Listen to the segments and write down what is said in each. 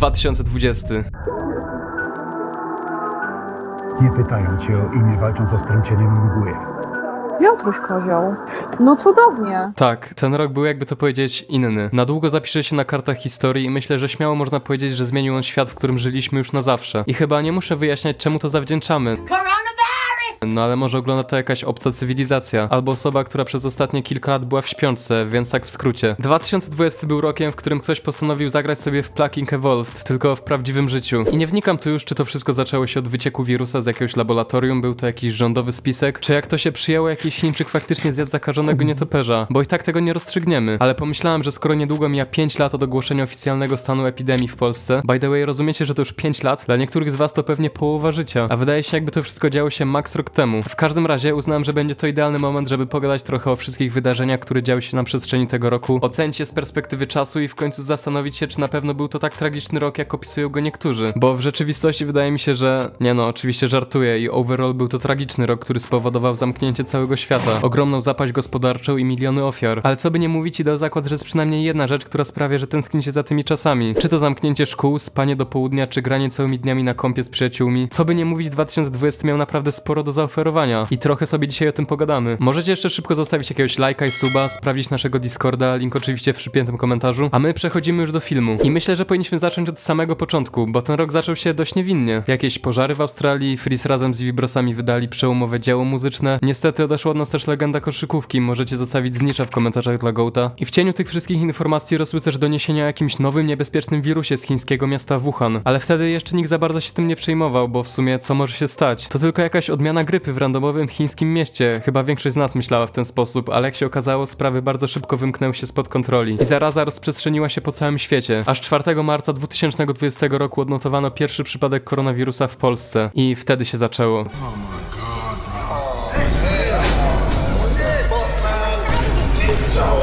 2020. Nie pytają cię o imię, walcząc o strącieniem mgły. Piotruś Kozioł. No cudownie. Tak, ten rok był jakby to powiedzieć inny. Na długo zapisze się na kartach historii i myślę, że śmiało można powiedzieć, że zmienił on świat, w którym żyliśmy już na zawsze. I chyba nie muszę wyjaśniać, czemu to zawdzięczamy. No ale może ogląda to jakaś obca cywilizacja, albo osoba, która przez ostatnie kilka lat była w śpiączce, więc tak w skrócie. 2020 był rokiem, w którym ktoś postanowił zagrać sobie w Plucking Evolved, tylko w prawdziwym życiu. I nie wnikam tu już, czy to wszystko zaczęło się od wycieku wirusa z jakiegoś laboratorium, był to jakiś rządowy spisek, czy jak to się przyjęło, jakiś Chińczyk faktycznie zjadł zakażonego nietoperza, bo i tak tego nie rozstrzygniemy. Ale pomyślałem, że skoro niedługo mija 5 lat od ogłoszenia oficjalnego stanu epidemii w Polsce, by the way, rozumiecie, że to już 5 lat? Dla niektórych z was to pewnie połowa życia, a wydaje się jakby to wszystko działo się max rok temu. W każdym razie uznałem, że będzie to idealny moment, żeby pogadać trochę o wszystkich wydarzeniach, które działy się na przestrzeni tego roku, ocenić je z perspektywy czasu i w końcu zastanowić się, czy na pewno był to tak tragiczny rok, jak opisują go niektórzy. Bo w rzeczywistości wydaje mi się, że... Nie no, oczywiście żartuję i overall był to tragiczny rok, który spowodował zamknięcie całego świata, ogromną zapaść gospodarczą i miliony ofiar. Ale co by nie mówić, o zakład, że jest przynajmniej jedna rzecz, która sprawia, że tęsknicie za tymi czasami. Czy to zamknięcie szkół, spanie do południa, czy granie całymi dniami na kąpie z przyjaciółmi. Co by nie mówić, 2020 miał naprawdę sporo do zaoferowania i trochę sobie dzisiaj o tym pogadamy. Możecie jeszcze szybko zostawić jakiegoś lajka i suba, sprawdzić naszego Discorda, link oczywiście w przypiętym komentarzu, a my przechodzimy już do filmu. I myślę, że powinniśmy zacząć od samego początku, bo ten rok zaczął się dość niewinnie. Jakieś pożary w Australii, Freeze razem z Vibrosami wydali przełomowe dzieło muzyczne. Niestety odeszła od nas też legenda koszykówki, możecie zostawić znicza w komentarzach dla Goata. I w cieniu tych wszystkich informacji rosły też doniesienia o jakimś nowym, niebezpiecznym wirusie z chińskiego miasta Wuhan. Ale wtedy jeszcze nikt za bardzo się tym nie przejmował, bo w sumie co może się stać? To tylko jakaś odmiana grypy w randomowym chińskim mieście. Chyba większość z nas myślała w ten sposób, ale jak się okazało, sprawy bardzo szybko wymknęły się spod kontroli. I zaraza rozprzestrzeniła się po całym świecie. Aż 4 marca 2020 roku odnotowano pierwszy przypadek koronawirusa w Polsce. I wtedy się zaczęło.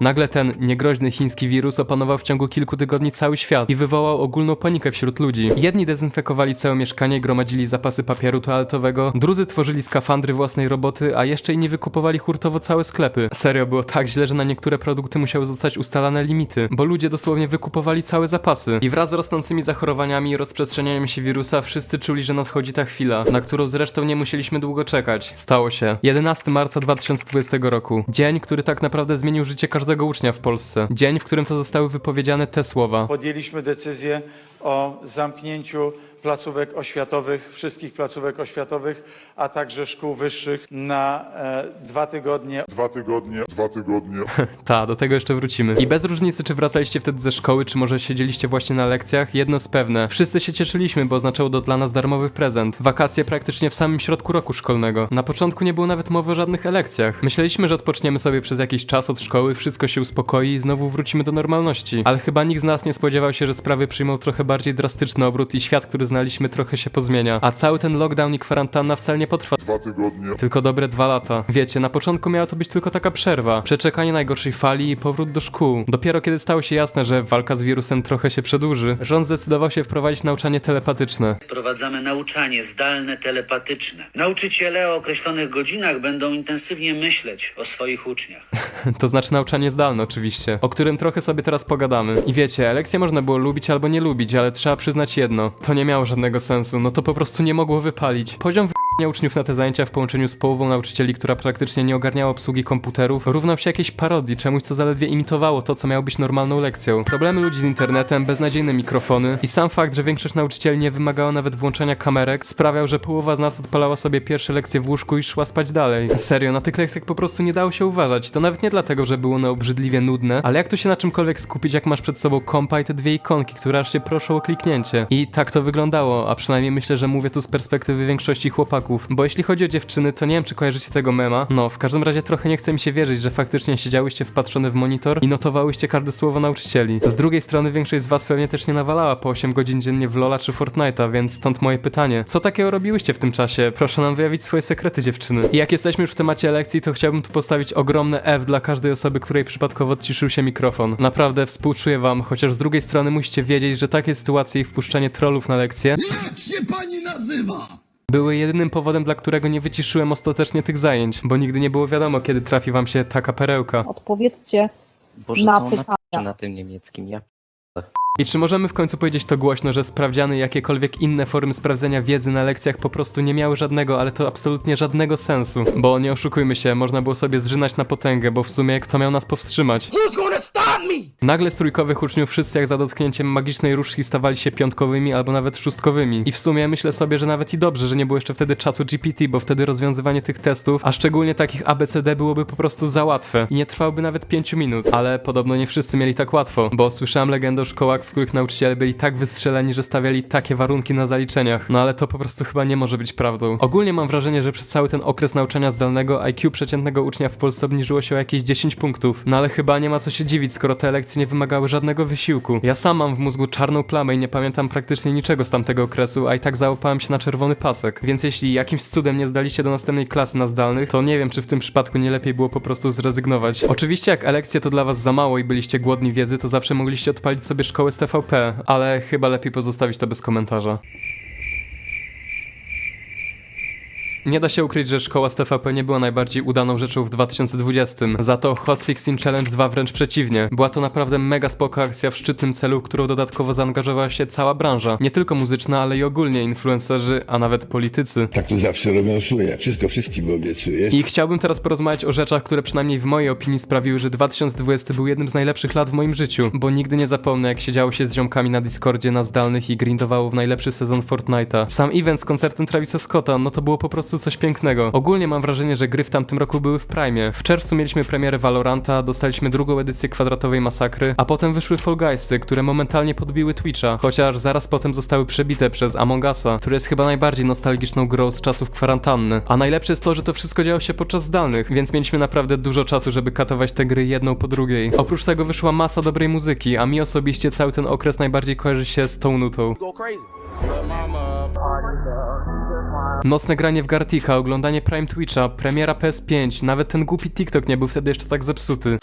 Nagle ten niegroźny chiński wirus opanował w ciągu kilku tygodni cały świat i wywołał ogólną panikę wśród ludzi. Jedni dezynfekowali całe mieszkanie i gromadzili zapasy papieru toaletowego, drudzy tworzyli skafandry własnej roboty, a jeszcze inni wykupowali hurtowo całe sklepy. Serio, było tak źle, że na niektóre produkty musiały zostać ustalane limity, bo ludzie dosłownie wykupowali całe zapasy. I wraz z rosnącymi zachorowaniami i rozprzestrzenianiem się wirusa wszyscy czuli, że nadchodzi ta chwila, na którą zresztą nie musieliśmy długo czekać. Stało się. 11 marca 2020 roku. Dzień, który tak naprawdę zmienił życie każdego ucznia w Polsce. Dzień, w którym to zostały wypowiedziane te słowa. podjęliśmy decyzję o zamknięciu placówek oświatowych, wszystkich placówek oświatowych, a także szkół wyższych na e, dwa tygodnie. dwa tygodnie, dwa tygodnie. Ta, do tego jeszcze wrócimy. I bez różnicy, czy wracaliście wtedy ze szkoły, czy może siedzieliście właśnie na lekcjach, jedno z pewne. Wszyscy się cieszyliśmy, bo oznaczało to dla nas darmowy prezent. Wakacje praktycznie w samym środku roku szkolnego. Na początku nie było nawet mowy o żadnych lekcjach. Myśleliśmy, że odpoczniemy sobie przez jakiś czas od szkoły, wszystko się uspokoi i znowu wrócimy do normalności. Ale chyba nikt z nas nie spodziewał się, że sprawy przyjmą trochę bardziej drastyczny obrót i świat, który znaliśmy, trochę się pozmienia. A cały ten lockdown i kwarantanna wcale nie potrwa Dwa tygodnie. tylko dobre dwa lata. Wiecie, na początku miała to być tylko taka przerwa, przeczekanie najgorszej fali i powrót do szkół. Dopiero kiedy stało się jasne, że walka z wirusem trochę się przedłuży, rząd zdecydował się wprowadzić nauczanie telepatyczne. Wprowadzamy nauczanie zdalne telepatyczne. Nauczyciele o określonych godzinach będą intensywnie myśleć o swoich uczniach. To znaczy nauczanie zdalne oczywiście, o którym trochę sobie teraz pogadamy. I wiecie, lekcje można było lubić albo nie lubić, ale trzeba przyznać jedno. To nie miało żadnego sensu, no to po prostu nie mogło wypalić. Poziom uczniów na te zajęcia w połączeniu z połową nauczycieli, która praktycznie nie ogarniała obsługi komputerów, równał się jakiejś parodii, czemuś co zaledwie imitowało to, co miało być normalną lekcją. Problemy ludzi z internetem, beznadziejne mikrofony i sam fakt, że większość nauczycieli nie wymagała nawet włączania kamerek, sprawiał, że połowa z nas odpalała sobie pierwsze lekcje w łóżku i szła spać dalej. Serio, na tych lekcjach po prostu nie dało się uważać. To nawet nie dlatego, że było one obrzydliwie nudne, ale jak tu się na czymkolwiek skupić, jak masz przed sobą kompa i te dwie ikonki, które aż się proszą o kliknięcie. I tak to wyglądało, a przynajmniej myślę, że mówię tu z perspektywy większości chłopaków. Bo jeśli chodzi o dziewczyny, to nie wiem, czy kojarzycie tego mema. No, w każdym razie trochę nie chce mi się wierzyć, że faktycznie siedziałyście wpatrzone w monitor i notowałyście każde słowo nauczycieli. Z drugiej strony większość z was pewnie też nie nawalała po 8 godzin dziennie w Lola czy Fortnite'a, więc stąd moje pytanie. Co takiego robiłyście w tym czasie? Proszę nam wyjawić swoje sekrety, dziewczyny. I jak jesteśmy już w temacie lekcji, to chciałbym tu postawić ogromne F dla każdej osoby, której przypadkowo odciszył się mikrofon. Naprawdę współczuję wam, chociaż z drugiej strony musicie wiedzieć, że takie sytuacje i wpuszczanie trollów na lekcje Jak się pani nazywa? Były jedynym powodem, dla którego nie wyciszyłem ostatecznie tych zajęć, bo nigdy nie było wiadomo, kiedy trafi wam się taka perełka. Odpowiedzcie Boże, na co ona pytania. pisze na tym niemieckim? Ja I czy możemy w końcu powiedzieć to głośno, że sprawdziany i jakiekolwiek inne formy sprawdzenia wiedzy na lekcjach po prostu nie miały żadnego, ale to absolutnie żadnego sensu. Bo nie oszukujmy się, można było sobie zżynać na potęgę, bo w sumie kto miał nas powstrzymać? Nagle z trójkowych uczniów wszyscy jak za dotknięciem magicznej różdżki stawali się piątkowymi albo nawet szóstkowymi. I w sumie myślę sobie, że nawet i dobrze, że nie było jeszcze wtedy czatu GPT, bo wtedy rozwiązywanie tych testów, a szczególnie takich ABCD byłoby po prostu za łatwe i nie trwałoby nawet 5 minut. Ale podobno nie wszyscy mieli tak łatwo, bo słyszałem legendę o szkołach, w których nauczyciele byli tak wystrzeleni, że stawiali takie warunki na zaliczeniach. No ale to po prostu chyba nie może być prawdą. Ogólnie mam wrażenie, że przez cały ten okres nauczania zdalnego IQ przeciętnego ucznia w Polsce obniżyło się o jakieś 10 punktów. No ale chyba nie ma co się dziwić, skoro te lekcje nie wymagały żadnego wysiłku. Ja sam mam w mózgu czarną plamę i nie pamiętam praktycznie niczego z tamtego okresu, a i tak załapałem się na czerwony pasek. Więc jeśli jakimś cudem nie zdaliście do następnej klasy na zdalnych, to nie wiem, czy w tym przypadku nie lepiej było po prostu zrezygnować. Oczywiście jak elekcje to dla was za mało i byliście głodni wiedzy, to zawsze mogliście odpalić sobie szkołę z TVP, ale chyba lepiej pozostawić to bez komentarza. Nie da się ukryć, że szkoła z TVP nie była najbardziej udaną rzeczą w 2020. Za to Hot 16 Challenge 2 wręcz przeciwnie. Była to naprawdę mega spoko akcja w szczytnym celu, którą dodatkowo zaangażowała się cała branża. Nie tylko muzyczna, ale i ogólnie influencerzy, a nawet politycy. Tak to zawsze robią szuje. Wszystko wszystkim obiecuję. I chciałbym teraz porozmawiać o rzeczach, które przynajmniej w mojej opinii sprawiły, że 2020 był jednym z najlepszych lat w moim życiu, bo nigdy nie zapomnę, jak siedziało się z ziomkami na Discordzie na zdalnych i grindowało w najlepszy sezon Fortnite'a. Sam event z koncertem Travisa Scotta, no to było po prostu coś pięknego. Ogólnie mam wrażenie, że gry w tamtym roku były w prime. W czerwcu mieliśmy premierę Valoranta, dostaliśmy drugą edycję kwadratowej masakry, a potem wyszły Fall Guysy, które momentalnie podbiły Twitcha, chociaż zaraz potem zostały przebite przez Among Usa, który jest chyba najbardziej nostalgiczną grą z czasów kwarantanny. A najlepsze jest to, że to wszystko działo się podczas zdalnych, więc mieliśmy naprawdę dużo czasu, żeby katować te gry jedną po drugiej. Oprócz tego wyszła masa dobrej muzyki, a mi osobiście cały ten okres najbardziej kojarzy się z tą nutą. Nocne granie w Garticha, oglądanie Prime Twitcha, premiera PS5, nawet ten głupi TikTok nie był wtedy jeszcze tak zepsuty.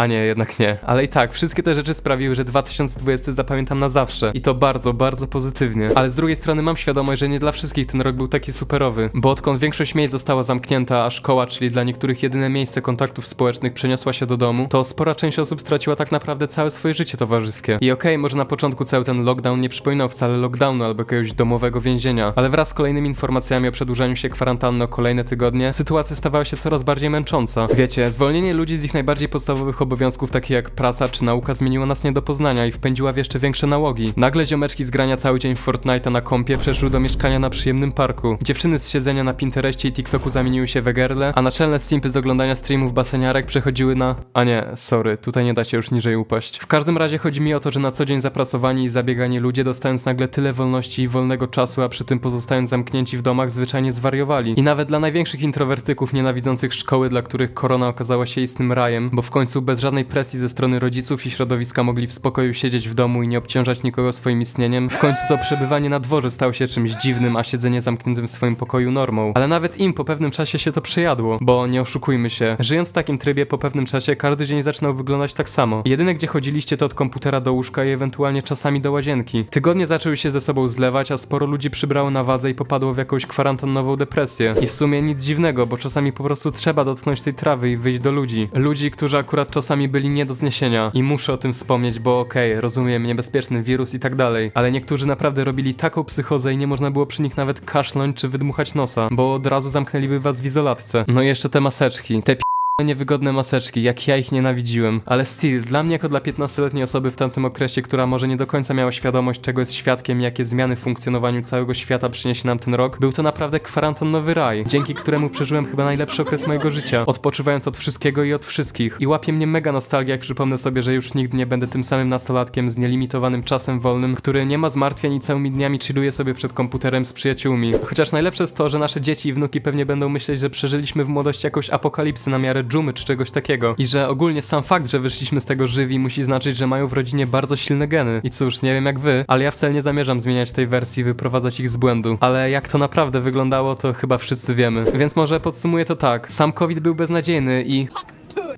A nie, jednak nie. Ale i tak, wszystkie te rzeczy sprawiły, że 2020 zapamiętam na zawsze. I to bardzo, bardzo pozytywnie. Ale z drugiej strony mam świadomość, że nie dla wszystkich ten rok był taki superowy. Bo odkąd większość miejsc została zamknięta, a szkoła, czyli dla niektórych jedyne miejsce kontaktów społecznych przeniosła się do domu, to spora część osób straciła tak naprawdę całe swoje życie towarzyskie. I okej, może na początku cały ten lockdown nie przypominał wcale lockdownu albo jakiegoś domowego więzienia, ale wraz z kolejnymi informacjami o przedłużaniu się kwarantanny o kolejne tygodnie, sytuacja stawała się coraz bardziej męcząca. Wiecie, zwolnienie ludzi z ich najbardziej podstawowych obowiązków, takich jak praca czy nauka, zmieniło nas nie do poznania i wpędziła w jeszcze większe nałogi. Nagle ziomeczki z grania cały dzień w Fortnite'a na kompie przeszły do mieszkania na przyjemnym parku. Dziewczyny z siedzenia na Pinterestie i TikToku zamieniły się we gerle, a naczelne simpy z oglądania streamów baseniarek przechodziły na... A nie, sorry, tutaj nie da się już niżej upaść. W każdym razie chodzi mi o to, że na co dzień zapracowani i zabiegani ludzie dostając nagle tyle wolności i wolnego czasu, a przy tym pozostając zamknięci w domach zwyczajnie zwariowali. I nawet dla największych introwertyków nienawidzących szkoły, dla których korona okazała się istnym rajem, bo w końcu bez żadnej presji ze strony rodziców i środowiska mogli w spokoju siedzieć w domu i nie obciążać nikogo swoim istnieniem, w końcu to przebywanie na dworze stało się czymś dziwnym, a siedzenie zamkniętym w swoim pokoju normą. Ale nawet im po pewnym czasie się to przejadło, bo nie oszukujmy się, żyjąc w takim trybie po pewnym czasie każdy dzień zaczynał wyglądać tak samo. Jedyne gdzie chodziliście to od komputera do łóżka i ewentualnie czasami do łazienki. Tygodnie zaczęły się ze sobą zlewać, a sporo ludzi przybrało na wadze i popadło w jakąś kwarantannową depresję. I w sumie nic dziwnego, bo czasami po prostu trzeba dotknąć tej trawy i wyjść do ludzi. Ludzi, którzy akurat byli nie do zniesienia. I muszę o tym wspomnieć, bo okej, rozumiem, niebezpieczny wirus i tak dalej, ale niektórzy naprawdę robili taką psychozę i nie można było przy nich nawet kaszląć czy wydmuchać nosa, bo od razu zamknęliby was w izolatce. No i jeszcze te maseczki, te niewygodne maseczki, jak ja ich nienawidziłem. Ale still, dla mnie jako dla 15-letniej osoby w tamtym okresie, która może nie do końca miała świadomość, czego jest świadkiem, jakie zmiany w funkcjonowaniu całego świata przyniesie nam ten rok, był to naprawdę kwarantannowy raj, dzięki któremu przeżyłem chyba najlepszy okres mojego życia, odpoczywając od wszystkiego i od wszystkich. I łapie mnie mega nostalgia, jak przypomnę sobie, że już nigdy nie będę tym samym nastolatkiem z nielimitowanym czasem wolnym, który nie ma zmartwień i całymi dniami chilluje sobie przed komputerem z przyjaciółmi. Chociaż najlepsze jest to, że nasze dzieci i wnuki pewnie będą myśleć, że przeżyliśmy w młodości jakąś apokalipsę na miarę dżumy czy czegoś takiego. I że ogólnie sam fakt, że wyszliśmy z tego żywi musi znaczyć, że mają w rodzinie bardzo silne geny. I cóż, nie wiem jak wy, ale ja wcale nie zamierzam zmieniać tej wersji, wyprowadzać ich z błędu. Ale jak to naprawdę wyglądało, to chyba wszyscy wiemy. Więc może podsumuję to tak. Sam COVID był beznadziejny i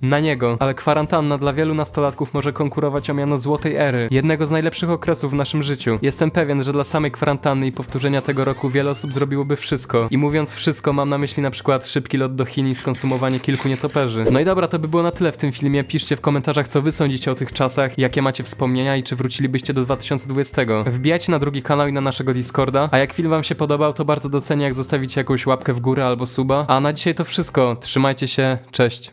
na niego. Ale kwarantanna dla wielu nastolatków może konkurować o miano złotej ery, jednego z najlepszych okresów w naszym życiu. Jestem pewien, że dla samej kwarantanny i powtórzenia tego roku wiele osób zrobiłoby wszystko. I mówiąc wszystko, mam na myśli na przykład szybki lot do Chin i skonsumowanie kilku nietoperzy. No i dobra, to by było na tyle w tym filmie. Piszcie w komentarzach, co wy sądzicie o tych czasach, jakie macie wspomnienia i czy wrócilibyście do 2020. Wbijajcie na drugi kanał i na naszego Discorda, a jak film wam się podobał, to bardzo docenię, jak zostawicie jakąś łapkę w górę albo suba. A na dzisiaj to wszystko. Trzymajcie się, cześć.